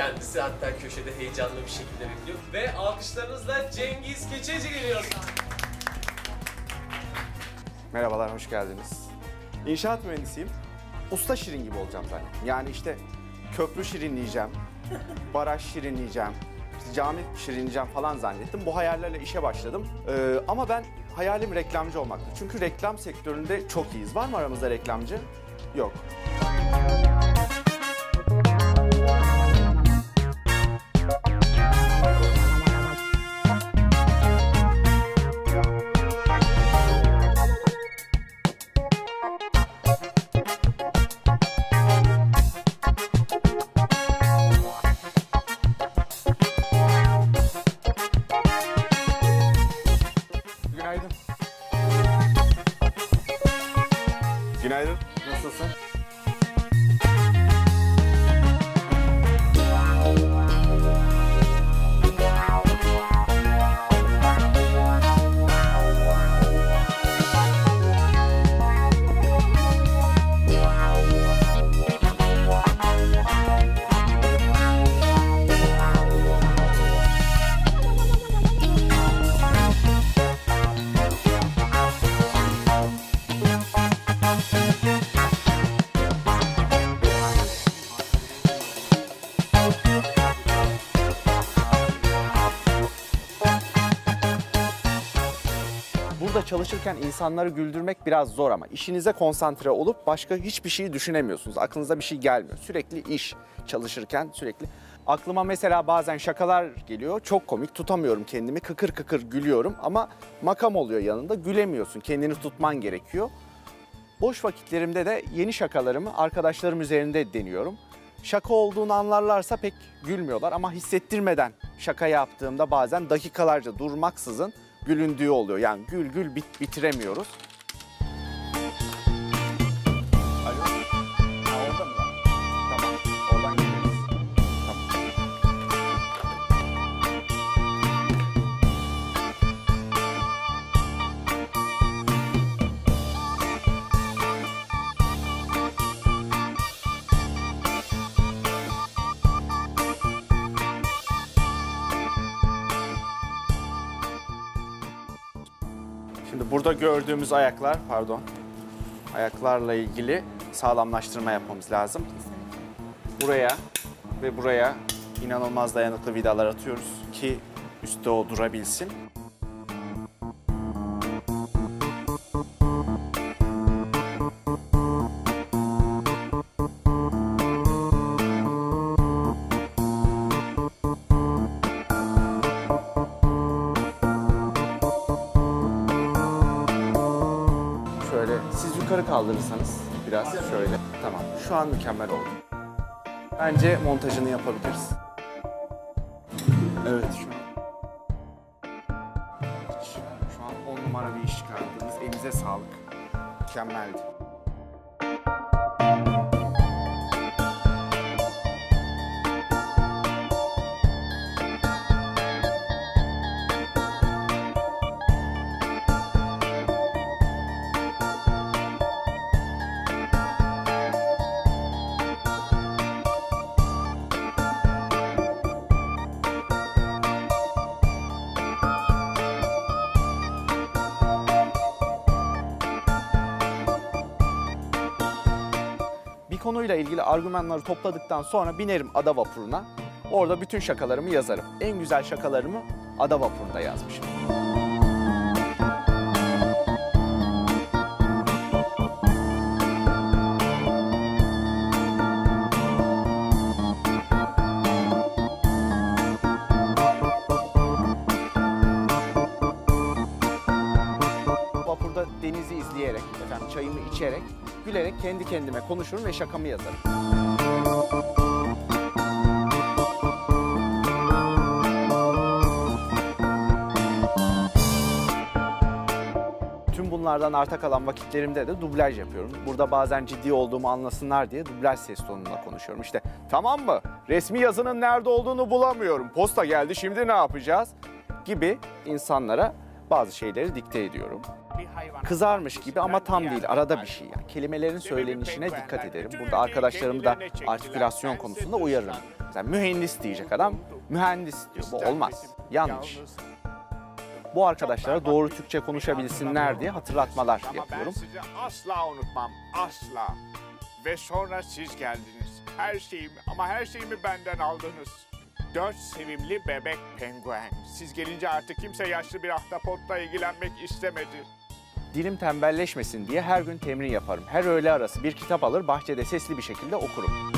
kendisi hatta köşede heyecanlı bir şekilde bekliyor. Ve alkışlarınızla Cengiz Keçeci geliyor. Merhabalar, hoş geldiniz. İnşaat mühendisiyim. Usta şirin gibi olacağım zaten. Yani işte köprü şirinleyeceğim, baraj şirinleyeceğim, işte cami şirinleyeceğim falan zannettim. Bu hayallerle işe başladım. Ee, ama ben hayalim reklamcı olmaktı. Çünkü reklam sektöründe çok iyiyiz. Var mı aramızda reklamcı? Yok. Çalışırken insanları güldürmek biraz zor ama işinize konsantre olup başka hiçbir şeyi düşünemiyorsunuz. Aklınıza bir şey gelmiyor. Sürekli iş çalışırken sürekli. Aklıma mesela bazen şakalar geliyor. Çok komik tutamıyorum kendimi. Kıkır kıkır gülüyorum ama makam oluyor yanında. Gülemiyorsun. Kendini tutman gerekiyor. Boş vakitlerimde de yeni şakalarımı arkadaşlarım üzerinde deniyorum. Şaka olduğunu anlarlarsa pek gülmüyorlar ama hissettirmeden şaka yaptığımda bazen dakikalarca durmaksızın gülündüğü oluyor. Yani gül gül bit bitiremiyoruz. Burada gördüğümüz ayaklar, pardon, ayaklarla ilgili sağlamlaştırma yapmamız lazım. Buraya ve buraya inanılmaz dayanıklı vidalar atıyoruz ki üstte o durabilsin. Yukarı kaldırırsanız biraz şöyle. Tamam. Şu an mükemmel oldu. Bence montajını yapabiliriz. Evet şu an. Şu, an 10 numara bir iş çıkardınız. Elinize sağlık. Mükemmeldi. Konuyla ilgili argümanları topladıktan sonra binerim ada vapuruna. Orada bütün şakalarımı yazarım. En güzel şakalarımı ada vapurunda yazmışım. Vapurda denizi izleyerek, efendim çayımı içerek, gülerek kendi kendime konuşurum ve şakamı yazarım. Tüm Bunlardan arta kalan vakitlerimde de dublaj yapıyorum. Burada bazen ciddi olduğumu anlasınlar diye dublaj ses tonunda konuşuyorum. İşte tamam mı? Resmi yazının nerede olduğunu bulamıyorum. Posta geldi şimdi ne yapacağız? Gibi insanlara bazı şeyleri dikte ediyorum. Kızarmış gibi ama tam değil. Arada bir şey yani. Kelimelerin söylenişine dikkat ederim. Burada arkadaşlarımı da artikülasyon konusunda uyarırım. Mesela mühendis diyecek adam mühendis diyor. Bu olmaz. Yanlış. Bu arkadaşlara doğru Türkçe konuşabilsinler diye hatırlatmalar yapıyorum. Sizi asla unutmam. Asla. Ve sonra siz geldiniz. Her şeyimi ama her şeyimi benden aldınız. Dört sevimli bebek penguen. Siz gelince artık kimse yaşlı bir ahtapotla ilgilenmek istemedi. Dilim tembelleşmesin diye her gün temrin yaparım. Her öğle arası bir kitap alır bahçede sesli bir şekilde okurum.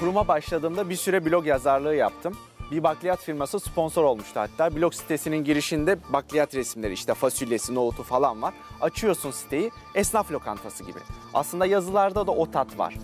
Kuruma başladığımda bir süre blog yazarlığı yaptım. Bir bakliyat firması sponsor olmuştu hatta. Blog sitesinin girişinde bakliyat resimleri işte fasulyesi, nohutu falan var. Açıyorsun siteyi esnaf lokantası gibi. Aslında yazılarda da o tat var.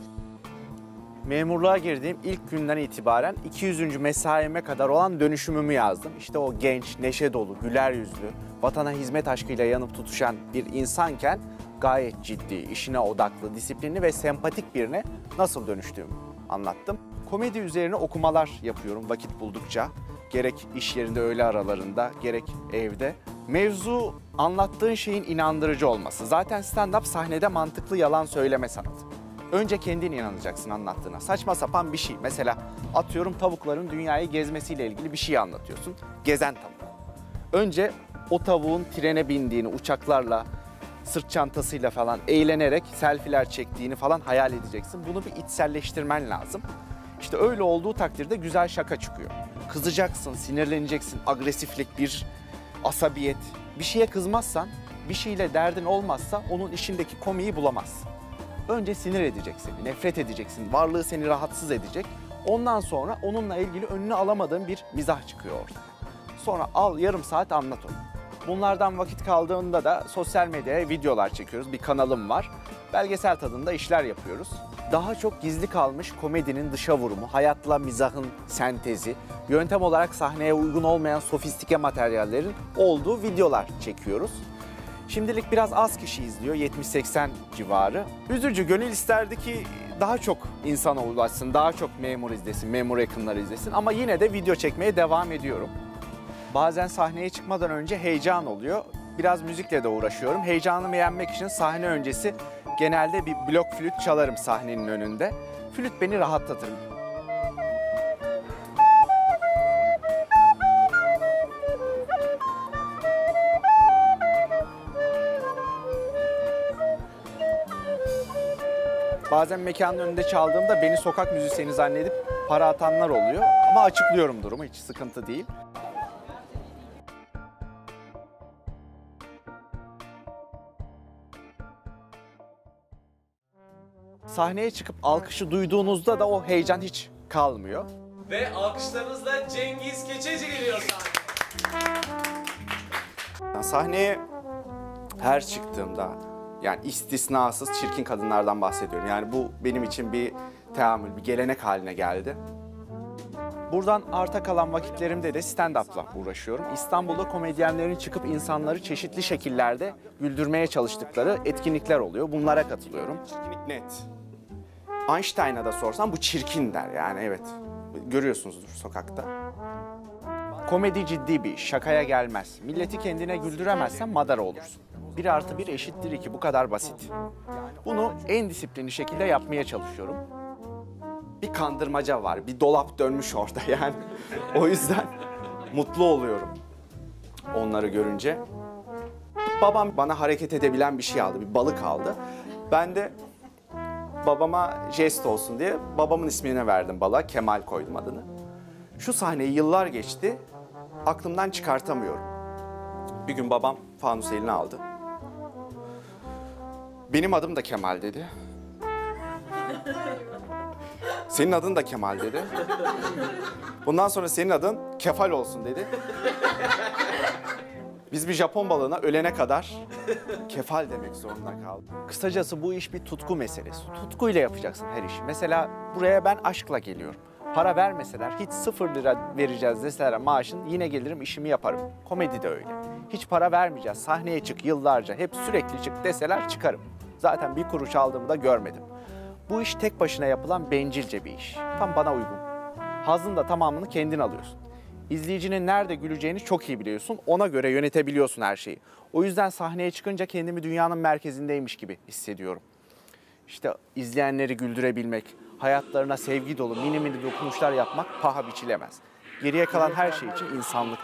Memurluğa girdiğim ilk günden itibaren 200. mesaime kadar olan dönüşümümü yazdım. İşte o genç, neşe dolu, güler yüzlü, vatana hizmet aşkıyla yanıp tutuşan bir insanken gayet ciddi, işine odaklı, disiplinli ve sempatik birine nasıl dönüştüğümü anlattım. Komedi üzerine okumalar yapıyorum vakit buldukça. Gerek iş yerinde öğle aralarında, gerek evde. Mevzu anlattığın şeyin inandırıcı olması. Zaten stand-up sahnede mantıklı yalan söyleme sanatı. Önce kendin inanacaksın anlattığına. Saçma sapan bir şey. Mesela atıyorum tavukların dünyayı gezmesiyle ilgili bir şey anlatıyorsun. Gezen tavuk. Önce o tavuğun trene bindiğini uçaklarla, sırt çantasıyla falan eğlenerek selfiler çektiğini falan hayal edeceksin. Bunu bir içselleştirmen lazım. İşte öyle olduğu takdirde güzel şaka çıkıyor. Kızacaksın, sinirleneceksin, agresiflik, bir asabiyet. Bir şeye kızmazsan, bir şeyle derdin olmazsa onun işindeki komiği bulamazsın. Önce sinir edecek seni, nefret edeceksin, varlığı seni rahatsız edecek. Ondan sonra onunla ilgili önüne alamadığın bir mizah çıkıyor ortaya. Sonra al yarım saat anlat onu. Bunlardan vakit kaldığında da sosyal medyaya videolar çekiyoruz. Bir kanalım var. Belgesel tadında işler yapıyoruz. Daha çok gizli kalmış komedinin dışa vurumu, hayatla mizahın sentezi, yöntem olarak sahneye uygun olmayan sofistike materyallerin olduğu videolar çekiyoruz. Şimdilik biraz az kişi izliyor, 70-80 civarı. Üzücü, gönül isterdi ki daha çok insana ulaşsın, daha çok memur izlesin, memur yakınları izlesin. Ama yine de video çekmeye devam ediyorum. Bazen sahneye çıkmadan önce heyecan oluyor. Biraz müzikle de uğraşıyorum. Heyecanımı yenmek için sahne öncesi genelde bir blok flüt çalarım sahnenin önünde. Flüt beni rahatlatır. Bazen mekanın önünde çaldığımda beni sokak müzisyeni zannedip para atanlar oluyor. Ama açıklıyorum durumu, hiç sıkıntı değil. Sahneye çıkıp alkışı duyduğunuzda da o heyecan hiç kalmıyor. Ve alkışlarınızla Cengiz Keçeci geliyor sahneye. Sahneye her çıktığımda yani istisnasız çirkin kadınlardan bahsediyorum. Yani bu benim için bir teamül, bir gelenek haline geldi. Buradan arta kalan vakitlerimde de stand-up'la uğraşıyorum. İstanbul'da komedyenlerin çıkıp insanları çeşitli şekillerde güldürmeye çalıştıkları etkinlikler oluyor. Bunlara katılıyorum. Çirkinlik net. Einstein'a da sorsam bu çirkin der yani evet. Görüyorsunuzdur sokakta. Komedi ciddi bir şakaya gelmez. Milleti kendine güldüremezsen madara olursun. Bir artı bir eşittir iki, bu kadar basit. Bunu en disiplinli şekilde yapmaya çalışıyorum. Bir kandırmaca var, bir dolap dönmüş orada yani. o yüzden mutlu oluyorum onları görünce. Babam bana hareket edebilen bir şey aldı, bir balık aldı. Ben de babama jest olsun diye babamın ismini verdim balığa, Kemal koydum adını. Şu sahneyi yıllar geçti, aklımdan çıkartamıyorum. Bir gün babam fanus eline aldı. Benim adım da Kemal dedi. Senin adın da Kemal dedi. Bundan sonra senin adın Kefal olsun dedi. Biz bir Japon balığına ölene kadar kefal demek zorunda kaldık. Kısacası bu iş bir tutku meselesi. Tutkuyla yapacaksın her işi. Mesela buraya ben aşkla geliyorum. Para vermeseler, hiç sıfır lira vereceğiz deseler maaşın yine gelirim işimi yaparım. Komedi de öyle. Hiç para vermeyeceğiz, sahneye çık yıllarca, hep sürekli çık deseler çıkarım. Zaten bir kuruş aldığımı da görmedim. Bu iş tek başına yapılan bencilce bir iş. Tam bana uygun. Hazın da tamamını kendin alıyorsun. İzleyicinin nerede güleceğini çok iyi biliyorsun. Ona göre yönetebiliyorsun her şeyi. O yüzden sahneye çıkınca kendimi dünyanın merkezindeymiş gibi hissediyorum. İşte izleyenleri güldürebilmek, hayatlarına sevgi dolu mini mini dokunuşlar yapmak paha biçilemez. Geriye kalan her şey için insanlık.